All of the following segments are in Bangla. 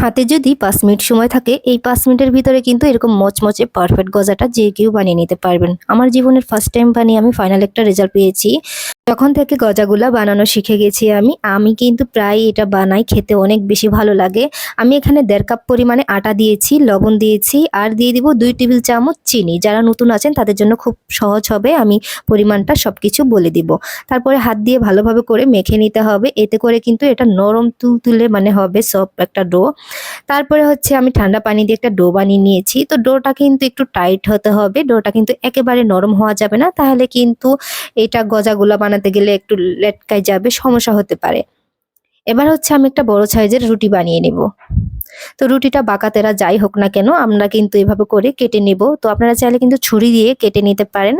হাতে যদি পাঁচ মিনিট সময় থাকে, এই পাঁচ মিনিটের ভিতরে কিন্তু এরকম মচমচে পারফেক্ট গজাটা যে কেউ বানিয়ে নিতে পারবেন। আমার জীবনের ফার্স্ট টাইম বানিয়ে আমি ফাইনাল একটা রেজাল্ট পেয়েছি। তখন থেকে গজাগুলা বানানো শিখে গেছি আমি। আমি কিন্তু প্রায় এটা বানাই, খেতে অনেক বেশি ভালো লাগে। আমি এখানে দেড় কাপ পরিমাণে আটা দিয়েছি, লবণ দিয়েছি, আর দিয়ে দিব দুই টেবিল চামচ চিনি। যারা নতুন আছেন, তাদের জন্য খুব সহজ হবে, আমি পরিমাণটা সব কিছু বলে দিব। তারপরে হাত দিয়ে ভালোভাবে করে মেখে নিতে হবে। এতে করে কিন্তু এটা নরম তুলতুলে মানে হবে সব একটা ডো তারপরে হচ্ছে আমি ঠান্ডা পানি দিয়ে একটা ডো বানিয়ে নিয়েছি। তো ডোটা কিন্তু একটু টাইট হতে হবে, ডোটা কিন্তু একেবারে নরম হওয়া যাবে না, তাহলে কিন্তু এটা গজাগুলা বানাতে গেলে একটু লেটকায় যাবে, সমস্যা হতে পারে। এবার হচ্ছে আমি একটা বড় সাইজের রুটি বানিয়ে নেব। তো রুটিটা বাঁকাতেরা যাই হোক না কেন, আমরা কিন্তু এভাবে করে কেটে নেব। তো আপনারা চাইলে কিন্তু ছুরি দিয়ে কেটে নিতে পারেন।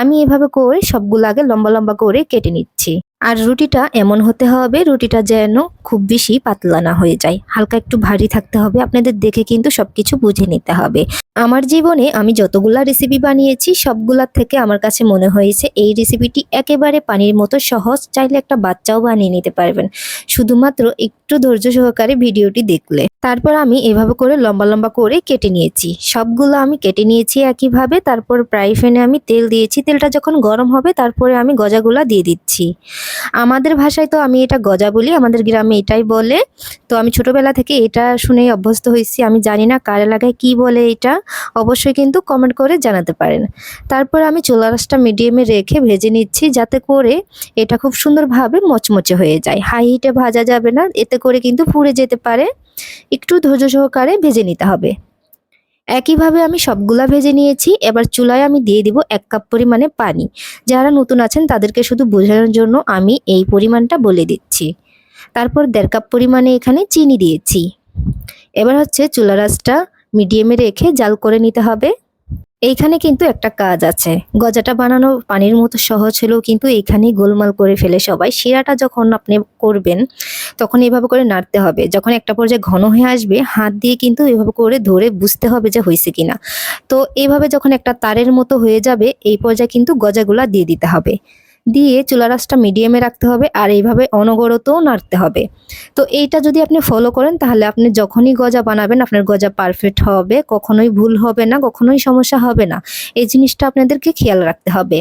আমি এভাবে করে সবগুলো আগে লম্বা লম্বা করে কেটে নিচ্ছি। আর রুটিটা এমন হতে হবে, রুটিটা যেন খুব বেশি পাতলা না হয়ে যায়। হালকা একটু ভারী থাকতে হবে, আপনাদের দেখে কিন্তু সবকিছু বুঝে নিতে হবে। আমার জীবনে আমি যতগুলা রেসিপি বানিয়েছি সবগুলার থেকে আমার কাছে মনে হয়েছে এই রেসিপিটি একেবারে পানির মতো সহজ, চাইলে একটা বাচ্চাও বানিয়ে নিতে পারবেন। শুধুমাত্র একটু ধৈর্য সহকারে ভিডিওটি দেখলে। তারপর আমি এভাবে করে লম্বা লম্বা করে কেটে নিয়েছি। সবগুলো আমি কেটে নিয়েছি একইভাবে, তারপর প্রাই ফ্যানে আমি তেল দিয়েছি। তেলটা যখন গরম হবে, তারপরে আমি গজাগুলা দিয়ে দিচ্ছি। আমাদের ভাষায় তো আমি এটা গজা বলি, আমাদের গ্রামে এটাই বলে। তো আমি ছোটবেলা থেকে এটা শুনেই অভ্যস্ত হয়েছি, আমি জানি না কার এলাকায় কী বলে এটা, অবশ্যই কিন্তু কমেন্ট করে জানাতে পারেন। তারপর আমি চুলা রাসটা মিডিয়ামে রেখে ভেজে নিচ্ছি, যাতে করে এটা খুব সুন্দরভাবে মচমচে হয়ে যায়। হাই হিটে ভাজা যাবে না, এতে করে কিন্তু পুড়ে যেতে পারে। একটু ধৈর্য সহকারে ভেজে নিতে হবে। একইভাবে আমি সবগুলা ভেজে নিয়েছি। এবার চুলায় আমি দিয়ে দিব এক কাপ পরিমাণে পানি। যারা নতুন আছেন, তাদেরকে শুধু বোঝানোর জন্য আমি এই পরিমাণটা বলে দিচ্ছি। তারপর দেড় কাপ পরিমাণে এখানে চিনি দিয়েছি। এবার হচ্ছে চুলা রাসটা মিডিয়ামে রেখে জাল করে নিতে হবে। এইখানে কিন্তু একটা কাজ আছে। গজাটা বানানো পানির মতো সহজ হলেও কিন্তু এইখানে গোলমাল করে ফেলে সবাই। শিরাটা যখন আপনি করবেন, তখন এভাবে করে নাড়তে হবে। যখন একটা পর্যায়ে ঘন হয়ে আসবে, হাত দিয়ে কিন্তু এভাবে করে ধরে বুঝতে হবে যে হয়েছে কিনা। তো এইভাবে যখন একটা তারের মতো হয়ে যাবে, এই পর্যায়ে কিন্তু গজাগুলা দিয়ে দিতে হবে। দিয়ে চুলা রাসটা মিডিয়ামে রাখতে হবে আর এইভাবে অনগরতও নাড়তে হবে। তো এইটা যদি আপনি ফলো করেন, তাহলে আপনি যখনই গজা বানাবেন, আপনার গজা পারফেক্ট হবে, কখনোই ভুল হবে না, কখনোই সমস্যা হবে না। এই জিনিসটা আপনাদেরকে খেয়াল রাখতে হবে।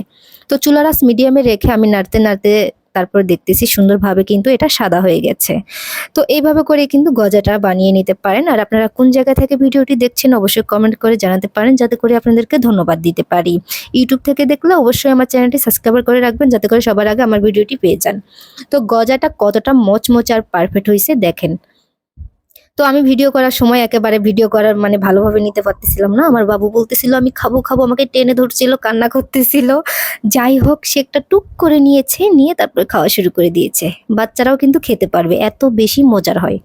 তো চুলা রাস মিডিয়ামে রেখে আমি নাড়তে নাড়তে তারপর দেখতেছি সুন্দরভাবে কিন্তু এটা সাদা হয়ে গেছে। তো এইভাবে করে কিন্তু গজাটা বানিয়ে নিতে পারেন। আর আপনারা কোন জায়গা থেকে ভিডিওটি দেখছেন অবশ্যই কমেন্ট করে জানাতে পারেন, যাতে করে আপনাদেরকে ধন্যবাদ দিতে পারি। ইউটিউব থেকে দেখলে অবশ্যই আমার চ্যানেলটি সাবস্ক্রাইব করে রাখবেন, যাতে করে সবার আগে আমার ভিডিওটি পেয়ে যান। তো গজাটা কতটা মচমচ আর পারফেক্ট হয়েছে দেখেন। তো আমি ভিডিও করার সময় একেবারে ভিডিও করার মানে ভালোভাবে নিতে পারতেছিলাম না। আমার বাবু বলতেছিল, আমি খাব খাব। আমাকে টেনে ধরছিল, কান্না করতেছিল। যাই হোক, সে একটা টুক করে নিয়েছে, নিয়ে তারপরে খাওয়া শুরু করে দিয়েছে। বাচ্চারাও কিন্তু খেতে পারবে, এত বেশি মজার হয়।